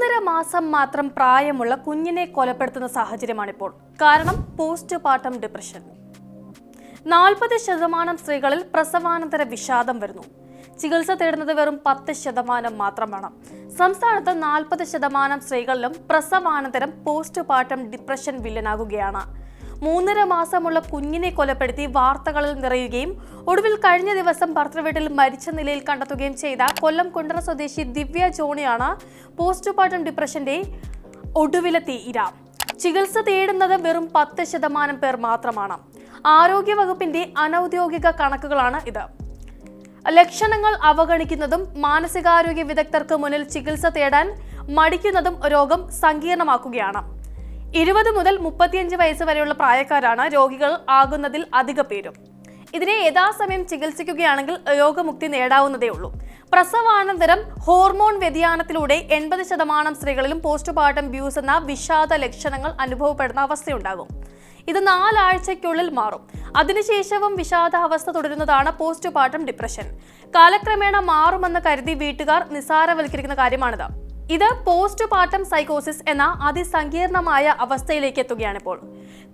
മൂന്നര മാസം മാത്രം പ്രായമുള്ള കുഞ്ഞിനെ കൊലപ്പെടുത്തുന്ന സാഹചര്യമാണിപ്പോൾ. കാരണം പോസ്റ്റ് പാർട്ടം ഡിപ്രഷൻ. നാൽപ്പത് ശതമാനം സ്ത്രീകളിൽ പ്രസവാനന്തര വിഷാദം വരുന്നു. ചികിത്സ തേടുന്നത് വെറും പത്ത് ശതമാനം മാത്രമാണ്. സംസ്ഥാനത്ത് നാൽപ്പത് ശതമാനം സ്ത്രീകളിലും പ്രസവാനന്തരം പോസ്റ്റ് പാർട്ടം ഡിപ്രഷൻ വില്ലനാകുകയാണ്. മൂന്നര മാസമുള്ള കുഞ്ഞിനെ കൊലപ്പെടുത്തി വാർത്തകളിൽ നിറയുകയും ഒടുവിൽ കഴിഞ്ഞ ദിവസം ഭർത്തൃവീട്ടിൽ മരിച്ച നിലയിൽ കണ്ടെത്തുകയും ചെയ്ത കൊല്ലം കുണ്ടറ സ്വദേശി ദിവ്യ ജോണിയാണ് പോസ്റ്റ്മോർട്ടം ഡിപ്രഷന്റെ ഒടുവിലെത്തി ഇര. ചികിത്സ തേടുന്നത് വെറും പത്ത് ശതമാനം പേർ മാത്രമാണ്. ആരോഗ്യവകുപ്പിന്റെ അനൌദ്യോഗിക കണക്കുകളാണ് ഇത്. ലക്ഷണങ്ങൾ അവഗണിക്കുന്നതും മാനസികാരോഗ്യ വിദഗ്ധർക്ക് മുന്നിൽ ചികിത്സ തേടാൻ മടിക്കുന്നതും രോഗം സങ്കീർണമാക്കുകയാണ്. ഇരുപത് മുതൽ മുപ്പത്തിയഞ്ച് വയസ്സ് വരെയുള്ള പ്രായക്കാരാണ് രോഗികൾ ആകുന്നതിൽ അധിക പേരും. ഇതിനെ യഥാസമയം ചികിത്സിക്കുകയാണെങ്കിൽ രോഗമുക്തി നേടാവുന്നതേ ഉള്ളൂ. പ്രസവാനന്തരം ഹോർമോൺ വ്യതിയാനത്തിലൂടെ എൺപത് ശതമാനം സ്ത്രീകളിലും പോസ്റ്റ്മോർട്ടം ബ്യൂസ് എന്ന വിഷാദ ലക്ഷണങ്ങൾ അനുഭവപ്പെടുന്ന അവസ്ഥയുണ്ടാകും. ഇത് നാലാഴ്ചയ്ക്കുള്ളിൽ മാറും. അതിനുശേഷവും വിഷാദ അവസ്ഥ തുടരുന്നതാണ് പോസ്റ്റ് പാർട്ടം ഡിപ്രഷൻ. കാലക്രമേണ മാറുമെന്ന് കരുതി വീട്ടുകാർ നിസ്സാരവൽക്കരിക്കുന്ന കാര്യമാണിത്. ഇത് പോസ്റ്റ് പാർട്ടം സൈക്കോസിസ് എന്ന അതിസങ്കീർണമായ അവസ്ഥയിലേക്ക് എത്തുകയാണിപ്പോൾ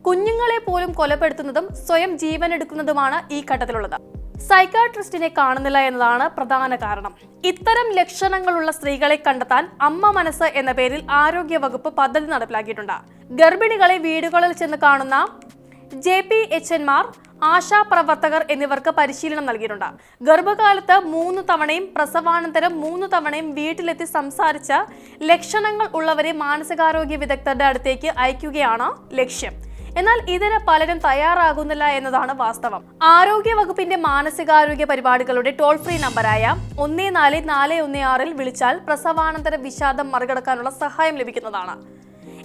കുഞ്ഞുങ്ങളെ പോലും കൊലപ്പെടുത്തുന്നതും സ്വയം ജീവനെടുക്കുന്നതുമാണ് ഈ ഘട്ടത്തിലുള്ളത്. സൈക്കാട്രിസ്റ്റിനെ കാണുന്നില്ല എന്നതാണ് പ്രധാന കാരണം. ഇത്തരം ലക്ഷണങ്ങളുള്ള സ്ത്രീകളെ കണ്ടെത്താൻ അമ്മ മനസ്സ് എന്ന പേരിൽ ആരോഗ്യ വകുപ്പ് പദ്ധതി നടപ്പിലാക്കിയിട്ടുണ്ട്. ഗർഭിണികളെ വീടുകളിൽ ചെന്ന് കാണുന്ന ജെ പി എച്ച് എൻമാർ ആശാപ്രവർത്തകർ എന്നിവർക്ക് പരിശീലനം നൽകിയിട്ടുണ്ട്. ഗർഭകാലത്ത് മൂന്ന് തവണയും പ്രസവാനന്തരം മൂന്ന് തവണയും വീട്ടിലെത്തി സംസാരിച്ച ലക്ഷണങ്ങൾ ഉള്ളവരെ മാനസികാരോഗ്യ വിദഗ്ധരുടെ അടുത്തേക്ക് അയക്കുകയാണ് ലക്ഷ്യം. എന്നാൽ ഇതിന് പലരും തയ്യാറാകുന്നില്ല എന്നതാണ് വാസ്തവം. ആരോഗ്യ വകുപ്പിന്റെ മാനസികാരോഗ്യ പരിപാടികളുടെ ടോൾ ഫ്രീ നമ്പറായ ഒന്ന് നാല് നാല് ഒന്ന് ആറിൽ വിളിച്ചാൽ പ്രസവാനന്തര വിഷാദം മറികടക്കാനുള്ള സഹായം ലഭിക്കുന്നതാണ്.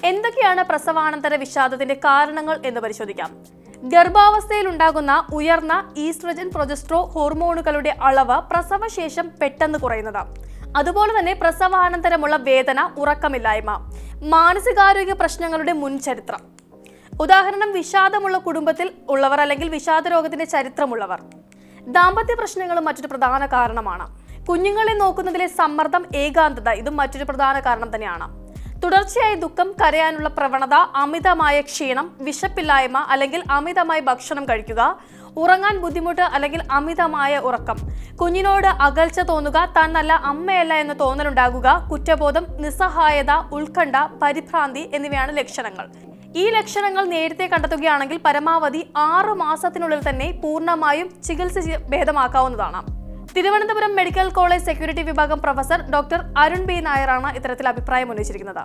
എന്തൊക്കെയാണ് പ്രസവാനന്തര വിഷാദത്തിന്റെ കാരണങ്ങൾ എന്ന് പരിശോധിക്കാം. ഗർഭാവസ്ഥയിൽ ഉണ്ടാകുന്ന ഉയർന്ന ഈസ്ട്രജൻ പ്രൊജസ്ട്രോ ഹോർമോണുകളുടെ അളവ് പ്രസവശേഷം പെട്ടെന്ന് കുറയുന്നത്. അതുപോലെ തന്നെ പ്രസവാനന്തരമുള്ള വേദന ഉറക്കമില്ലായ്മ മാനസികാരോഗ്യ പ്രശ്നങ്ങളുടെ മുൻചരിത്രം. ഉദാഹരണം വിഷാദമുള്ള കുടുംബത്തിൽ ഉള്ളവർ അല്ലെങ്കിൽ വിഷാദ രോഗത്തിന്റെ ചരിത്രമുള്ളവർ. ദാമ്പത്യ പ്രശ്നങ്ങളും മറ്റൊരു പ്രധാന കാരണമാണ്. കുഞ്ഞുങ്ങളെ നോക്കുന്നതിലെ സമ്മർദ്ദം ഏകാന്തത ഇതും മറ്റൊരു പ്രധാന കാരണം തന്നെയാണ്. തുടർച്ചയായി ദുഃഖം കരയാനുള്ള പ്രവണത അമിതമായ ക്ഷീണം വിശപ്പില്ലായ്മ അല്ലെങ്കിൽ അമിതമായി ഭക്ഷണം കഴിക്കുക ഉറങ്ങാൻ ബുദ്ധിമുട്ട് അല്ലെങ്കിൽ അമിതമായ ഉറക്കം. കുഞ്ഞിനോട് അകൽച്ച തോന്നുക തന്നല്ല നല്ല അമ്മയല്ല എന്ന് തോന്നലുണ്ടാകുക കുറ്റബോധം നിസ്സഹായത ഉത്കണ്ഠ പരിഭ്രാന്തി എന്നിവയാണ് ലക്ഷണങ്ങൾ. ഈ ലക്ഷണങ്ങൾ നേരത്തെ കണ്ടെത്തുകയാണെങ്കിൽ പരമാവധി ആറു മാസത്തിനുള്ളിൽ തന്നെ പൂർണമായും ചികിത്സ ഭേദമാക്കാവുന്നതാണ്. തിരുവനന്തപുരം മെഡിക്കൽ കോളേജ് സെക്യൂരിറ്റി വിഭാഗം പ്രൊഫസർ ഡോക്ടർ അരുൺ ബി നായരാണ് ഇത്തരത്തിൽ അഭിപ്രായം ഉന്നയിച്ചിരിക്കുന്നത്.